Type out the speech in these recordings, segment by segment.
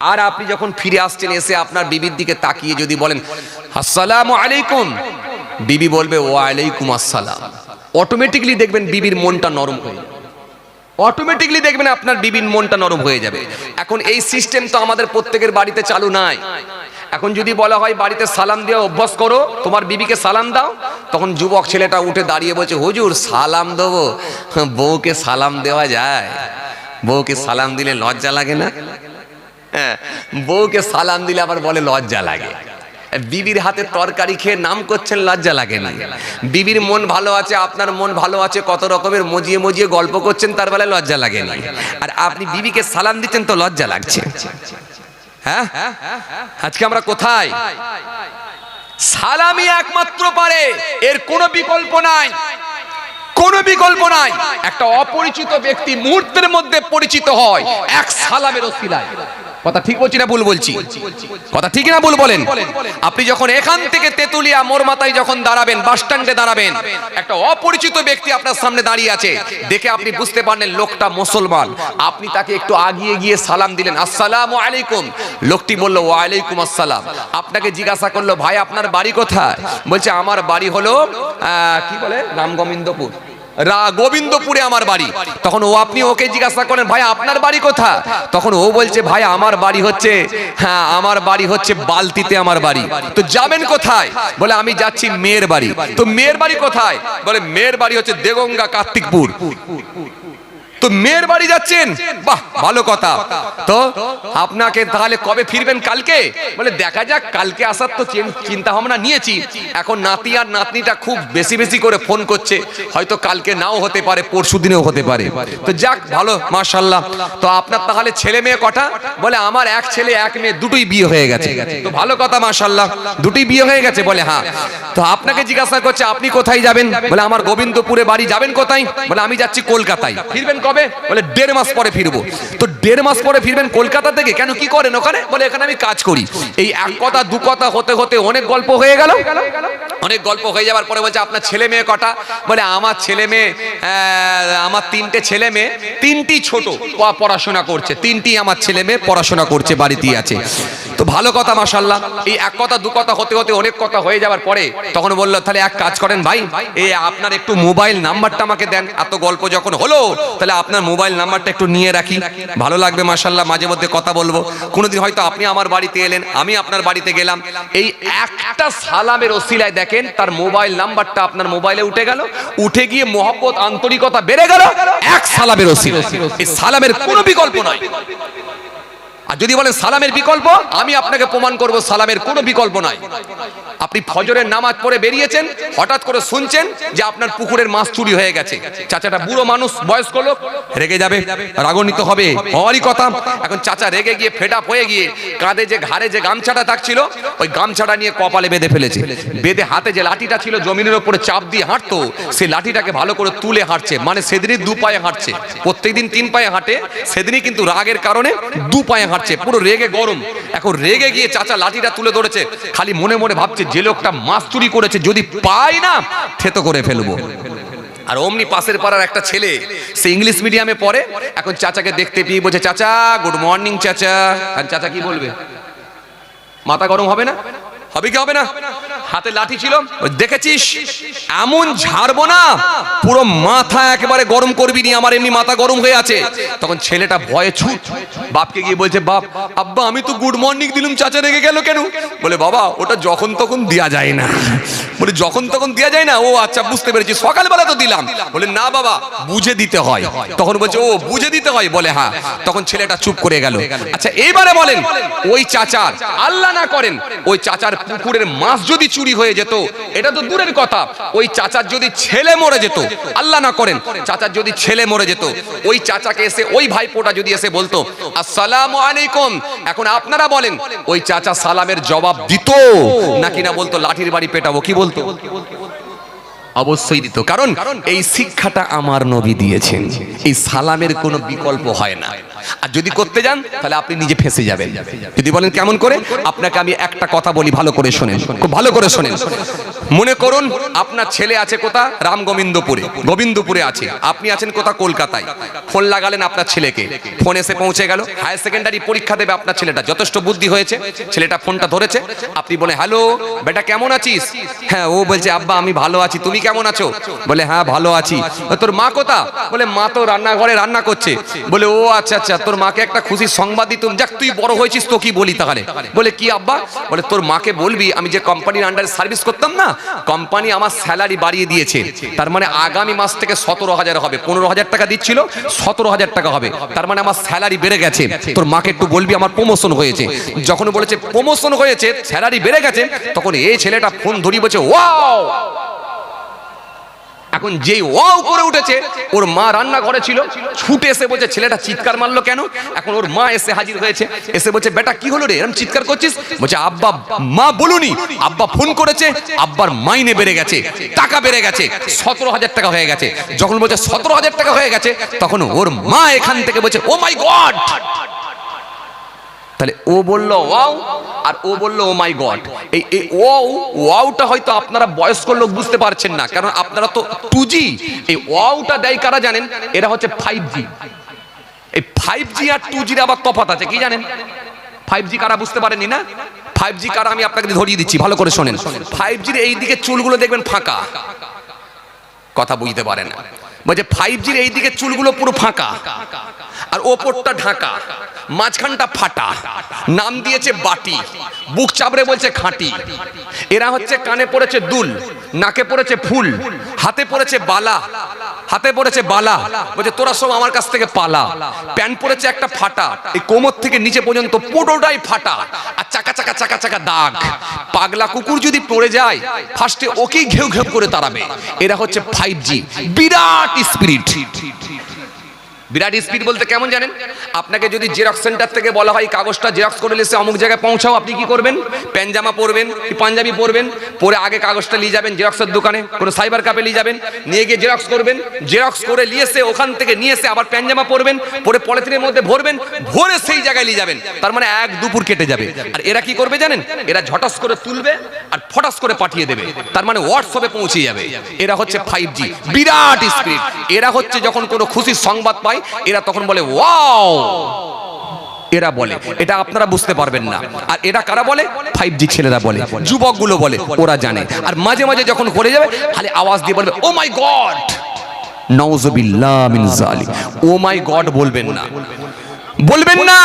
আর আপনি যখন ফিরে আসছেন, এসে আপনার বিবির দিকে তাকিয়ে যদি বলেন, আসসালামু আলাইকুম, বিবি বলবে, ওয়ালাইকুম আসসালাম। অটোমেটিকলি দেখবেন বিবির মনটা নরম হয়ে অটোমেটিকলি দেখবেন আপনার বিবির মনটা নরম হয়ে যাবে। এখন এই সিস্টেম তো আমাদের প্রত্যেকের বাড়িতে চালু নাই। এখন যদি বলা হয়, বাড়িতে সালাম দেওয়া অভ্যাস করো, তোমার বিবিকে সালাম দাও, তখন যুবক ছেলেটা উঠে দাঁড়িয়ে বলছে, হুজুর, সালাম দেবো? বউকে সালাম দেওয়া যায়। বউকে সালাম দিলে লজ্জা লাগে না? হ্যাঁ বউকে সালাম দিলে আবার বলে লজ্জা লাগে। বিবির হাতে তরকারি খেয়ে নাম করছেন, লজ্জা লাগে না বিবির মন ভালো আছে, আপনার মন ভালো আছে, কত রকমের মজিয়ে মজিয়ে গল্প করছেন, তার বেলায় লজ্জা লাগে না আর আপনি বিবিকে সালাম দিচ্ছেন তো লজ্জা লাগছে। হ্যাঁ? আজকে আমরা কোথায়? সালামি একমাত্র পারে, এর কোনো বিকল্প নাই। কোনো বিকল্প নাই। একটা অপরিচিত ব্যক্তি মুহূর্তের মধ্যে পরিচিত হয়, এক সালামের ওসিলায় কথা ঠিক বলছি না ভুল বলছি? কথা ঠিক না ভুল বলেন। আপনি যখন এখান থেকে তেতুলিয়া মোর মাথায় যখন দাঁড়াবেন, বাস স্ট্যান্ডে দাঁড়াবেন, একটা অপরিচিত ব্যক্তি আপনার সামনে দাঁড়িয়ে আছে। দেখে আপনি বুঝতে পারলেন লোকটা মুসলমান। আপনি তাকে একটু আগিয়ে গিয়ে সালাম দিলেন, আসসালামু আলাইকুম। লোকটি বলল, ওয়ালাইকুম আসসালাম। আপনাকে জিজ্ঞাসা করল, ভাই, আপনার বাড়ি কোথায়? বলছে, আমার বাড়ি হলো কি বলে? রাম গোবিন্দপুর রা গোবিন্দপুরে আমার বাড়ি। তখন ও আপনি ওকে জিজ্ঞাসা করেন, ভাই, আপনার বাড়ি কোথা তখন ও বলছে, ভাই, আমার বাড়ি হচ্ছে হ্যাঁ আমার বাড়ি হচ্ছে বালতিতে আমার বাড়ি। তো যাবেন কোথায়? বলে, আমি যাচ্ছি মেয়ের বাড়ি। তো মেয়ের বাড়ি কোথায়? বলে, মেয়ের বাড়ি হচ্ছে দেগঙ্গা কার্তিকপুর। তো মেয়ের বাড়ি যাচ্ছেন? বাহ ভালো কথা। তো আপনাকে তাহলে কবে ফিরবেন কালকে? বলে দেখা যাক কালকে আসার তো চিন্তা ভাবনা নিয়েছি। এখন নাতি আর নাতনিটা খুব বেশি বেশি করে ফোন করছে। হয়তো কালকে নাও হতে পারে পরশু দিনেও হতে পারে। তো যাক ভালো মাশাল্লাহ তো আপনার তাহলে ছেলে মেয়ে কটা? বলে আমার এক ছেলে এক মেয়ে দুটোই বিয়ে হয়ে গেছে। তো ভালো কথা মাশাল্লাহ দুটোই বিয়ে হয়ে গেছে বলে হ্যাঁ। তো আপনাকে জিজ্ঞাসা করছে আপনি কোথায় যাবেন? বলে আমার গোবিন্দপুরে বাড়ি যাবেন কোথায়? বলে আমি যাচ্ছি কলকাতায়। ফিরবেন কবে? বলে দেড় মাস পরে ফিরবো। তো দেড় মাস পরে ফিরবেন কলকাতা থেকে? কেন কি করেন ওখানে? বলে, এখানে আমি কাজ করি। এই এক কথা, দু কথা, হতে হতে অনেক গল্প হয়ে গেল। অনেক গল্প হয়ে যাওয়ার পরে বলছে, আপনার ছেলে মেয়ে কটা? বলে, আমার ছেলে মেয়ে আমার তিনটে ছেলে মেয়ে, তিনটি ছোট। পড়াশোনা করছে। তিনটি আমার ছেলে মেয়ে পড়াশোনা করছে, বাড়িতেই আছে। তো ভালো কথা মাসাল্লাহ এই এক কথা, দু কথা, হতে হতে অনেক কথা হয়ে যাওয়ার পরে তখন বলল, তাহলে এক কাজ করেন ভাই এই আপনার একটু মোবাইল নাম্বারটা আমাকে দেন। এত গল্প যখন হলো, তাহলে আপনার মোবাইল নাম্বারটা একটু নিয়ে রাখি। ভালো লাগবে মাসাল্লাহ মাঝে মধ্যে কথা বলব। কোনোদিন হয়তো আপনি আমার বাড়িতে এলেন, আমি আপনার বাড়িতে গেলাম। এই একটা সালামের ওসিলায় দেখেন, তার মোবাইল নাম্বারটা আপনার মোবাইলে উঠে গেল। উঠে গিয়ে মহব্বত, আন্তরিকতা বেড়ে গেল। এক সালামের ওসিলা এই সালামের কোনো বিকল্প নয় আর যদি বলেন সালামের বিকল্প, আমি আপনাকে প্রমাণ করব সালামের কোনো বিকল্প নাই। আপনি ফজরের নামাজ পড়ে বেরিয়েছেন, হঠাৎ করে শুনছেন যে আপনার পুকুরের মাছ চুরি হয়ে গেছে। চাচাটা বুড়ো মানুষ, বয়স্ক লোক, রেগে যাবে, রাগান্বিত হবে। হওয়ারই কথা। এখন চাচা রেগে গিয়ে ফেড আপ হয়ে গিয়ে কাঁধে যে ঘাড়ে যে গামছাটা থাকছিল, ওই গামছাটা নিয়ে কপালে বেঁধে ফেলেছে। বেঁধে হাতে যে লাঠিটা ছিল, জমিনের ওপরে চাপ দিয়ে হাঁটতো সেই লাঠিটাকে ভালো করে তুলে হাঁটছে। মানে সেদিনই দু পায়ে হাঁটছে। প্রত্যেকদিন তিন পায়ে হাঁটে, সেদিনই কিন্তু রাগের কারণে দু পায়ে হাঁটছে পুরো রেগে গরম। এখন রেগে গিয়ে চাচা লাঠিটা তুলে ধরেছে। খালি মনে মনে ভাবছে, যে লোকটা মাছ চুরি করেছে, যদি পাই না, থেতো করে ফেলব। আর অমনি পাশের পাড়ার একটা ছেলে, সে ইংলিশ মিডিয়ামে পড়ে, এখন চাচাকে দেখতে পেয়ে বলছে, চাচা, গুড মর্নিং চাচা। আর চাচা কি বলবে? মাথা গরম হবে না? হবে কি হবে না। হাতে লাঠি ছিল। দেখেছিস? এমন ঝাড়বো না, পুরো মাথা একেবারে গরম করবি নি, আমার এমনি মাথা গরম হয়ে আছে। তখন ছেলেটা ভয়ে ছুট বাপকে গিয়ে বলছে, বাপ, আব্বা, আমি তো গুড মর্নিং দিলুম, চাচা রেগে গেল কেন? বলে, বাবা, ওটা যখন তখন দেয়া যায় না। বলে, যখন তখন দেয়া যায় না? ও আচ্ছা বুঝতে পেরেছি, সকালবেলা তো দিলাম। বলে, না, বাবা, বুঝে দিতে হয়। তখন বলছে, ও, বুঝে দিতে হয়? বলে হ্যাঁ। তখন ছেলেটা চুপ করে গেল। আচ্ছা এইবারে বলেন, ওই চাচার, আল্লাহ না করেন, ওই চাচার পুকুরের মাছ যদি চুরি হয়ে যেত। এটা তো দূরের কথা। ওই চাচার যদি ছেলে মরে যেত, আল্লাহ না করেন, চাচার যদি ছেলে মরে যেত, ওই চাচাকে এসে, ওই ভাইপোটা যদি এসে বলতো, আসসালামু আলাইকুম। এখন আপনারা বলেন, ওই চাচা সালামের জবাব দিত নাকি না বলতো, লাঠির বাড়ি পেটাবো, কি বলতো? অবশ্যই দিত। কারণ এই শিক্ষাটা আমার নবী দিয়েছেন। এই সালামের কোনো বিকল্প হয় না। আর যদি করতে যান, তাহলে আপনি নিজে ফেসে যাবেন। যদি বলেন কেমন করে? আপনাকে আমি একটা কথা বলি, ভালো করে শোনেন। খুব ভালো করে শোনেন। মনে করুন, আপনার ছেলে আছে কোথা? রাম গোবিন্দপুরে গোবিন্দপুরে আছে। আপনি আছেন কোথা? কলকাতায়। ফোন লাগালেন আপনার ছেলেকে। ফোন এসে পৌঁছে গেল। হায়ার সেকেন্ডারি পরীক্ষা দেবে আপনার ছেলেটা। যথেষ্ট বুদ্ধি হয়েছে। ছেলেটা ফোনটা ধরেছে। আপনি বলে হ্যালো, বেটা কেমন আছিস? হ্যাঁ ও বলছে, আব্বা, আমি ভালো আছি। তুমি কেমন আছো? বলে হ্যাঁ ভালো আছি। তোর মা কোথা? বলে, মা তো রান্নাঘরে রান্না করছে। বলে, ও আচ্ছা। আচ্ছা তোর মাকে একটা খুশি সংবাদ দিতুম যাক, তুই বড় হয়েছিস, তো কি বলি তাহলে? বলে, কি আব্বা? বলে, তোর মাকে বলবি, আমি যে কোম্পানির আন্ডারে সার্ভিস করতাম না কোম্পানি আমার স্যালারি বাড়িয়ে দিয়েছে। তার মানে আগামী মাস থেকে সতেরো হাজার হবে। পনেরো হাজার টাকা দিচ্ছিল, সতেরো হাজার টাকা হবে। তার মানে আমার স্যালারি বেড়ে গেছে। তোর মাকে একটু বলবি, আমার প্রমোশন হয়েছে। যখন বলেছে প্রমোশন হয়েছে স্যালারি বেড়ে গেছে, তখন এই ছেলেটা ফোন ধরি বলছে ওয়াও এখন যেই ওয়াও করে উঠেছে, ওর মা রান্না ঘরে ছিল, ছুটে এসে বলছে, ছেলেটা চিৎকার মারলো কেন? এখন ওর মা এসে হাজির হয়েছে, এসে বলছে, বেটা, কি হলো রে? এরকম চিৎকার করছিস? বলছে, আব্বা, মা বলুনি, আব্বা ফোন করেছে, আব্বার মাইনে বেড়ে গেছে, টাকা বেড়ে গেছে, সতেরো হাজার টাকা হয়ে গেছে। যখন বলছে, সতেরো হাজার টাকা হয়ে গেছে, তখন ওর মা এখান থেকে বলছে, ও মাই গড! তাহলে ও বলল, ওয়াও, আর ও বলল, ও মাই গড। এই এই ওয়াও, ওয়াওটা হয়তো আপনারা বয়স্ক লোক বুঝতে পারছেন না, কারণ আপনারা তো টু জি। এই ওয়াওটা দেয় কারা জানেন? এরা হচ্ছে ফাইভ জি। এই ফাইভ জি আর টু জির আবার তফাত আছে, কি জানেন? ফাইভ জি কারা বুঝতে পারেননি না? ফাইভ জি কারা আমি আপনাকে ধরিয়ে দিচ্ছি, ভালো করে শোনেন। ফাইভ জির এই দিকে চুলগুলো দেখবেন ফাঁকা। কথা বুঝতে পারেন বলছে, ফাইভ জির এই দিকে চুলগুলো পুরো ফাঁকা। আর ওপরটা ঢাকা, মাঝখানটা ফাটা। নাম দিয়েছে বাটি, বুক চাবড়ে বলছে খাঁটি। এরা হচ্ছে কানে পড়েছে দুল, নাকে পড়েছে ফুল, হাতে পড়েছে বালা, হাতে পড়েছে বালা। বলছে, তোরা সব আমার কাছ থেকে পালা। প্যান্ট পড়েছে একটা ফাটা, এই কোমর থেকে নিচে পর্যন্ত পুরোটাই ফাটা। আর চাকা চাকা চাকা চাকা দাগ। পাগলা কুকুর যদি পড়ে যায় ফার্স্টে ওকেই ঘেউ ঘেউ করে তাড়াবে। এরা হচ্ছে ফাইভ জি বিরাট স্পিরিট বিরাট স্পিড বলতে কেমন জানেন? আপনাকে যদি জেরক্স সেন্টার থেকে বলা হয় কাগজটা জেরক্স করে এসে অমুক জায়গায় পৌঁছাও, আপনি কি করবেন? প্যান জামা পরবেন, কি পাঞ্জাবি পরবেন, পরে আগে কাগজটা নিয়ে যাবেন জেরক্সের দোকানে, কোনো সাইবার কাপে নিয়ে যাবেন, নিয়ে গিয়ে জেরক্স করবেন জেরক্স করে নিয়ে এসে ওখান থেকে নিয়ে এসে আবার প্যান জামা পরবেন, পরে পলিথিনের মধ্যে ভরবেন, ভরে সেই জায়গায় নিয়ে যাবেন। তার মানে এক দুপুর কেটে যাবে। আর এরা কি করবে জানেন? এরা ঝটাস করে তুলবে আর ফটাস করে পাঠিয়ে দেবে। তার মানে হোয়াটসঅ্যাপে পৌঁছে যাবে। এরা হচ্ছে ফাইভ জি বিরাট স্পিড এরা হচ্ছে যখন কোনো খুশির সংবাদ পায়, এরা তখন বলে ওয়াও এরা বলে। এটা আপনারা বুঝতে পারবেন না। আর এরা কারা বলে? ফাইভ জি ছেলেরা বলে। যুবকগুলো বলে। ওরা জানে। আর মাঝে মাঝে যখন করে যাবে, খালি আওয়াজ দিয়ে বলবে ও মাই গড নওজবিল্লাহ মিন জালিক ও মাই গড বলবেন না। বলবেন না।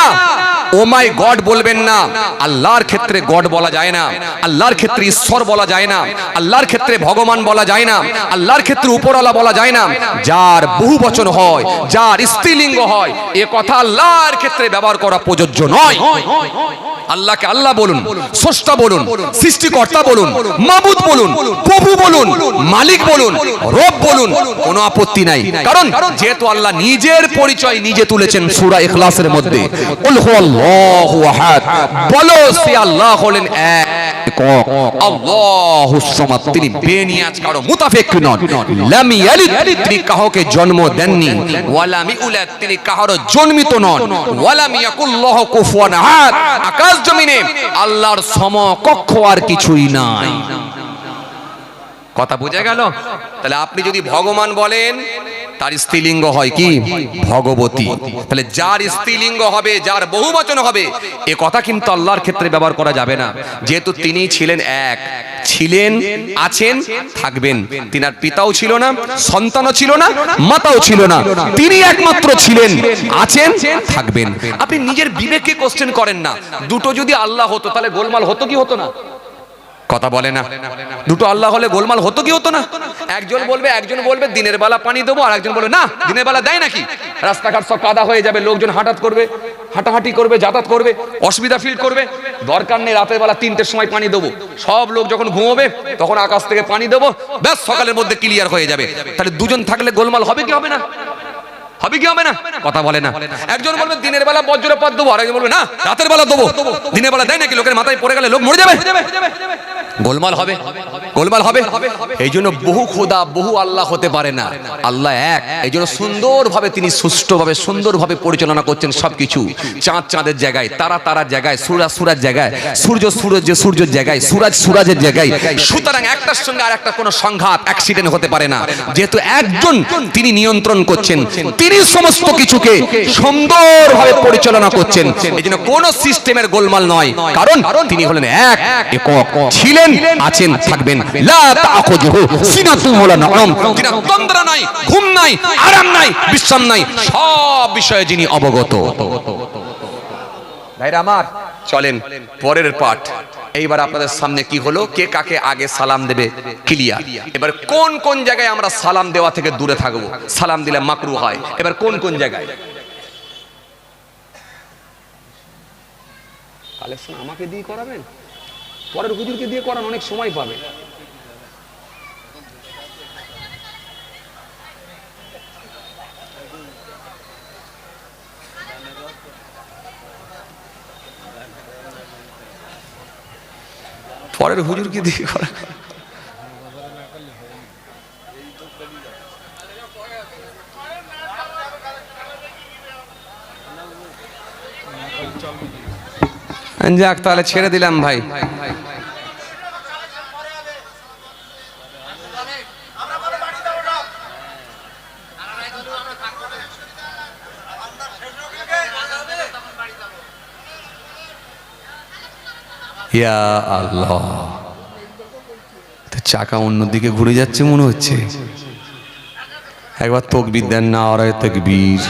ও মাই গড বলবেন না। আল্লাহর ক্ষেত্রে গড বলা যায় না। আল্লাহর ক্ষেত্রে ঈশ্বর বলা যায় না। আল্লাহর ক্ষেত্রে ভগবান বলা যায় না। আল্লাহর ক্ষেত্রে উপরওয়ালা বলা যায় না। যার বহু বচন হয় যার স্ত্রীলিঙ্গ হয় এ কথা আল্লাহর ক্ষেত্রে ব্যবহার করা প্রযোজ্য নয়। আল্লাহকে আল্লাহ বলুন, স্রষ্টা বলুন, সৃষ্টিকর্তা বলুন, মাবুদ বলুন, প্রভু বলুন, মালিক বলুন, রব বলুন, কোনো আপত্তি নাই। কারণ যেহেতু আল্লাহ নিজের পরিচয় নিজে তুলেছেন সূরা ইখলাসের মধ্যে বলো সে আল্লাহ হলেন এক। একক আল্লাহুস সামাদ, তিনি বেনিয়াজ, কারও মুতাফিক নন। লাম ইয়ালিদ, তিনি কাউকে জন্ম দেননি। ওয়ালাম ইউলাদ, তিনি কারও জন্মিত নন। ওয়ালাম ইয়াকুল্লাহু কুফুয়ান আহাদ, আকাশ জমিনে আল্লাহর সমকক্ষ আর কিছুই নাই। কথা বোঝা গেল? তাহলে আপনি যদি ভগবান বলেন তার স্ত্রীলিঙ্গ হয় কি? ভগবতী। তাহলে যার স্ত্রীলিঙ্গ হবে, যার বহু বচন হবে, এ কথা কিন্তু আল্লাহর ক্ষেত্রে ব্যবহার করা যাবে না। যেহেতু তিনি ছিলেন এক, ছিলেন, আছেন, থাকবেন। তিনার পিতাও ছিল না, সন্তানও ছিল না, মাতাও ছিল না। তিনি একমাত্র ছিলেন, আছেন, থাকবেন। আপনি নিজের বিবেককে কোশ্চেন করেন না। দুটো যদি আল্লাহ হতো, তাহলে গোলমাল হতো কি হতো না? কথা বলে না। দুটো আল্লাহ হলে গোলমাল হতো কি হতো না? একজন বলবে একজন বলবে, দিনের বেলা পানি দেবো, আর একজন বলবে, না, দিনের বেলা দেয় নাকি? রাস্তাঘাট সব কাদা হয়ে যাবে, লোকজন হাঁটাত করবে, হাঁটাহাঁটি করবে, যাতায়াত করবে, অসুবিধা ফিল করবে। দরকার নেই রাতের বেলা তিনটের সময় পানি দেবো। সব লোক যখন ঘুমোবে, তখন আকাশ থেকে পানি দেবো। ব্যাস, সকালের মধ্যে ক্লিয়ার হয়ে যাবে। তাহলে দুজন থাকলে গোলমাল হবে কি হবে না? হবে কি হবে না? কথা বলে না। একজন বলবে, দিনের বেলা বজ্রপাত দেবো, আর একজন বলবে, না, রাতের বেলা দেবো। দিনের বেলা দেয় নাকি? লোকের মাথায় পড়ে গেলে লোক মরে যাবে। গোলমাল হবে? গোলমাল হবে? এই জন্য বহু খোদা, বহু আল্লাহ হতে পারে না। আল্লাহ এক। এই জন্য সুন্দরভাবে তিনি সুষ্ঠুভাবে, সুন্দরভাবে পরিচালনা করছেন সবকিছু। চাঁদ চাঁদের জায়গায়, তারা তারার জায়গায় সুরাজ সুরাজ জায়গায়, সূর্য সূর্য সূর্যের জায়গায়, সুরাজ সুরাজের জায়গায়। সুতরাং একটার সঙ্গে আর একটা কোনো সংঘাত অ্যাক্সিডেন্ট হতে পারে না। যেহেতু একজন তিনি নিয়ন্ত্রণ করছেন, তিনি সমস্ত কিছুকে সুন্দরভাবে পরিচালনা করছেন। এই জন্য কোনো সিস্টেমের গোলমাল নয়। কারণ তিনি হলেন এক, একক। ছিলেন আছেন? থাকবেন। লা তাখুযুহু সিনাতুন ওয়ালা নাওম। তিনি তন্দ্রা নাই ঘুম নাই আরাম নাই বিশ্রাম নাই সব বিষয়ে যিনি অবগত। ভাইরা আমার চলেন পরের পাঠ। এইবার আপনাদের সামনে কি হলো? কে কাকে আগে সালাম দেবে? ক্লিয়ার। এবার কোন কোন জায়গায় আমরা সালাম দেওয়া থেকে দূরে থাকব? সালাম দিলে মাকরু হয়। এবার কোন কোন জায়গায়? কালেকশন আমাকে দিয়ে করাবেন? পরের হুজুরকে দিয়ে করান অনেক সময় পাবে। পরের হুজুরকে দিয়ে করা যাক, তাহলে ছেড়ে দিলাম ভাই। ইয়া আল্লাহ। চাকা অন্যদিকে ঘুরে যাচ্ছে মনে হচ্ছে। একবার তকবির দেন, না আর তকবীর।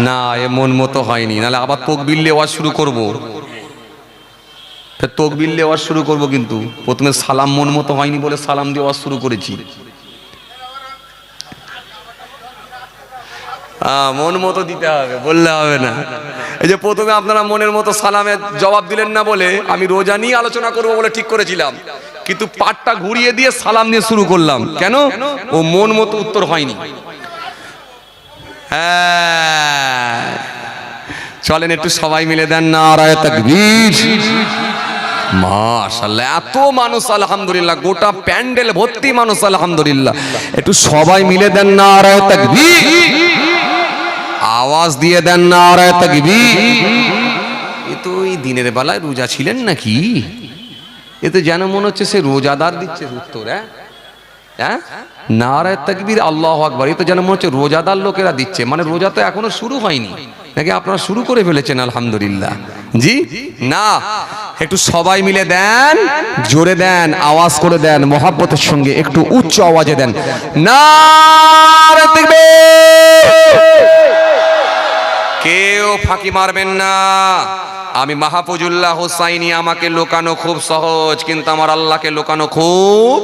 না, এ মন মতো হয়নি। নাহলে আবার তকবির লেওয়া শুরু করব। তকবির লেওয়া শুরু করব কিন্তু। প্রথমে সালাম মন মতো হয়নি বলে সালাম দেওয়া শুরু করেছি। মন মতো দিতে হবে, বললে হবে না। এই যে প্রথমে আপনারা মনের মতো সালামের জবাব দিলেন না বলে আমি রোজা নিয়ে আলোচনা করব বলে ঠিক করেছিলাম। কিন্তু পাটটা ঘুরিয়ে দিয়ে সালাম দিয়ে শুরু করলাম। কেন? ও মন মতো উত্তর হয়নি। হ্যাঁ। চলেন একটু সবাই মিলে দেন না আরায় তাকবীর। এত মানুষ আলহামদুলিল্লাহ, গোটা প্যান্ডেল ভর্তি মানুষ আলহামদুলিল্লাহ। একটু সবাই মিলে দেন না আরায় তাকবীর। আওয়াজ দিয়ে দেন না আরায় তাকবি এ তো এই দিনের বেলায় রোজা ছিলেন নাকি? এ তো যেন মনে হচ্ছে সে রোজাদার দিচ্ছে উত্তর হ্যাঁ? হ্যাঁ? আল্লাহ এ তো যেন মনে হচ্ছে রোজাদার লোকেরা দিচ্ছে। মানে রোজা তো শুরু হয়নি। নাকি আপনারা শুরু করে ফেলেছেন, আলহামদুলিল্লাহ। জি? না। একটু সবাই মিলে দেন, জোরে দেন, আওয়াজ করে দেন, মহাব্বতের সঙ্গে একটু উচ্চ আওয়াজে দেন। না কেউ ফাঁকি মারবেন না। আমি মাহফুজুল্লাহ হোসাইনি, আমাকে লোকানো খুব সহজ, কিন্তু আমার আল্লাহকে লোকানো খুব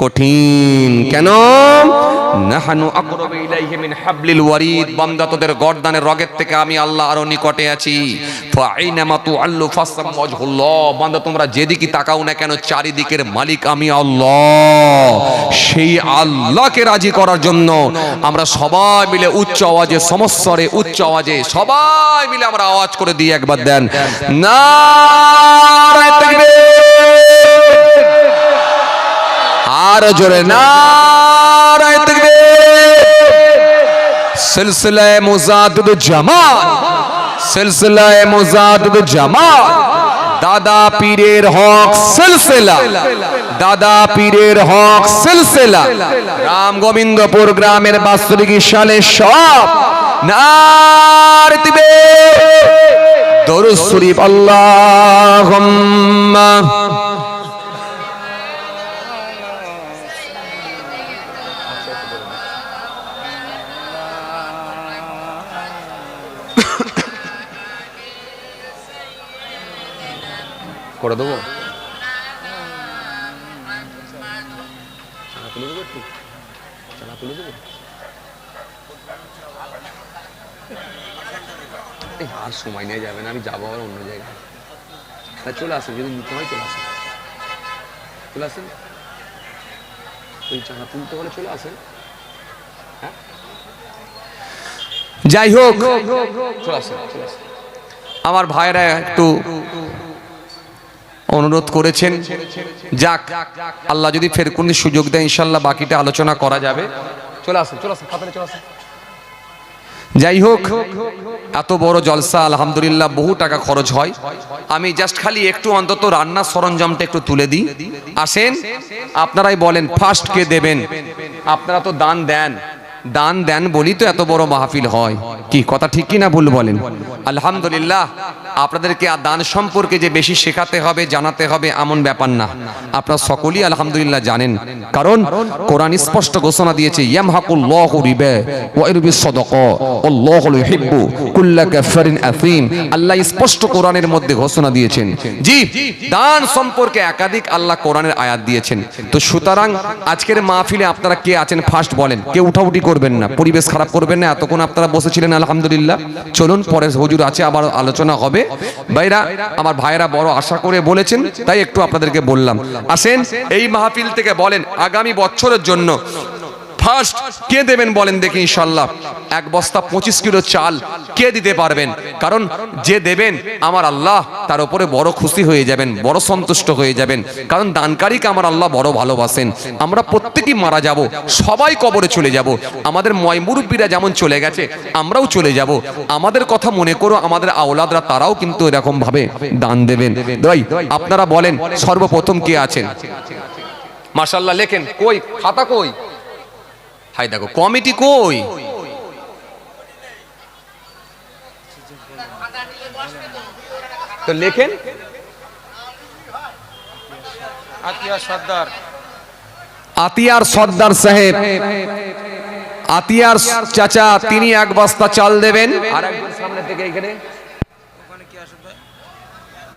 কঠিন। কেন? নাহানু আকরাবু ওয়ারিদ। বান্দা তোদের গর্দানের রগের থেকে আমি আল্লাহ আরও নিকটে আছি। তোমরা যেদিকে তাকাও না কেন, চারিদিকের মালিক আমি আল্লাহ। সেই আল্লাহকে রাজি করার জন্য আমরা সবাই মিলে উচ্চ আওয়াজে, সমস্বরে উচ্চ আওয়াজে সবাই মিলে আমরা আওয়াজ করে দিই, একবার দেন। তাকবীর। আর জোরে নারায় তাকবীর। সিলসিলায়ে মুজাদ্দিদ জামাত, সিলসিলায়ে মুজাদ্দিদ জামাত। দাদা পীরের হক সিলসিলা, দাদা পীরের হক সিলসিলা। রাম গোবিন্দপুর গ্রামের বাস্তবিক সালে সব নার দিবে দরুদ শরীফ, আল্লাহুম্মা। করে দেবো? চানা তুলে দেবো একটু? চানা তুলে দেবো? আর সময় নিয়ে যাবে না আমি যাব আবার অন্য জায়গায়। তা চলে আসুন যদি নিতে হয় চলে আসেন। চলে আসেন। ওই চানা তুলতে হলে চলে আসেন। হ্যাঁ? যাই হোক চলে আসেন চলে আসেন। আমার ভাইরা একটু অনুরোধ করেছেন। যাক, আল্লাহ যদি ফের কোন সুযোগ দেয় ইনশাল্লাহ বাকিটা আলোচনা করা যাবে। চলে আসুন চলে আসুন চলে আসুন। যাই হোক, এত বড় জলসা, আলহামদুলিল্লাহ বহু টাকা খরচ হয়। আমি জাস্ট খালি একটু অন্তত রান্নার সরঞ্জামটা একটু তুলে দিই। আসেন, আপনারাই বলেন ফার্স্ট কে দেবেন? আপনারা তো দান দেন। দান দেন বলি তো এত বড় মাহফিল হয়। কি কথা ঠিক কি না ভুল বলেন? আলহামদুলিল্লাহ, আপনাদেরকে আর দান সম্পর্কে যে বেশি শেখাতে হবে, জানাতে হবে, এমন ব্যাপার না। আপনারা সকলেই আলহামদুলিল্লাহ জানেন। কারণ কোরআন স্পষ্ট ঘোষণা দিয়েছে, ইয়ামহাকুল্লাহু রিবা ওয়া ইরবি সাদাকা আল্লাহু ইউহিব্বু কুল্লা কাফারিন আফিম আল্লাহ স্পষ্ট কোরআনের মধ্যে ঘোষণা দিয়েছেন। জি, দান সম্পর্কে একাধিক আল্লাহ কোরআনের আয়াত দিয়েছেন। তো সুতরাং আজকের মাহফিলে আপনারা কে আছেন ফার্স্ট বলেন। কে উঠাউটি করবেন না, পরিবেশ খারাপ করবেন না, এতক্ষণ আপনারা বসেছিলেন, আলহামদুলিল্লাহ। চলুন, পরে হজুর আছে, আবার আলোচনা হবে। ভাইরা, আমার ভাইরা বড় আশা করে বলেছেন, তাই একটু আপনাদেরকে বললাম। আসেন, এই মাহফিল থেকে বলেন, আগামী বছরের জন্য ফার্স্ট কে দেবেন বলেন দেখি ইনশাল্লাহ। এক বস্তা পঁচিশ কিলো চাল কে দিতে পারবেন? কারণ যে দেবেন, আমার আল্লাহ তার উপরে বড় খুশি হয়ে যাবেন, বড় সন্তুষ্ট হয়ে যাবেন। কারণ দানকারীকে আমার আল্লাহ বড় ভালোবাসেন। আমরা প্রত্যেকেই মারা যাব, সবাই কবরে চলে যাব। আমাদের ময়মুরব্বীরা যেমন চলে গেছে, আমরাও চলে যাব। আমাদের কথা মনে করো, আমাদের আওলাদরা তারাও কিন্তু এরকম ভাবে দান দেবেন। ভাই, আপনারা বলেন, সর্বপ্রথম কে আছেন? মাশাল্লাহ লেখেন, কই, খাতা কই? হাই দেখো কমিটি কই? তো লেখেন। আতিয়া সর্দার। আতিয়ার সর্দার সাহেব আতিয়ার চাচা তিনি এক বস্তা চাল দেবেন। আর একজন সামনে থেকে এখানে।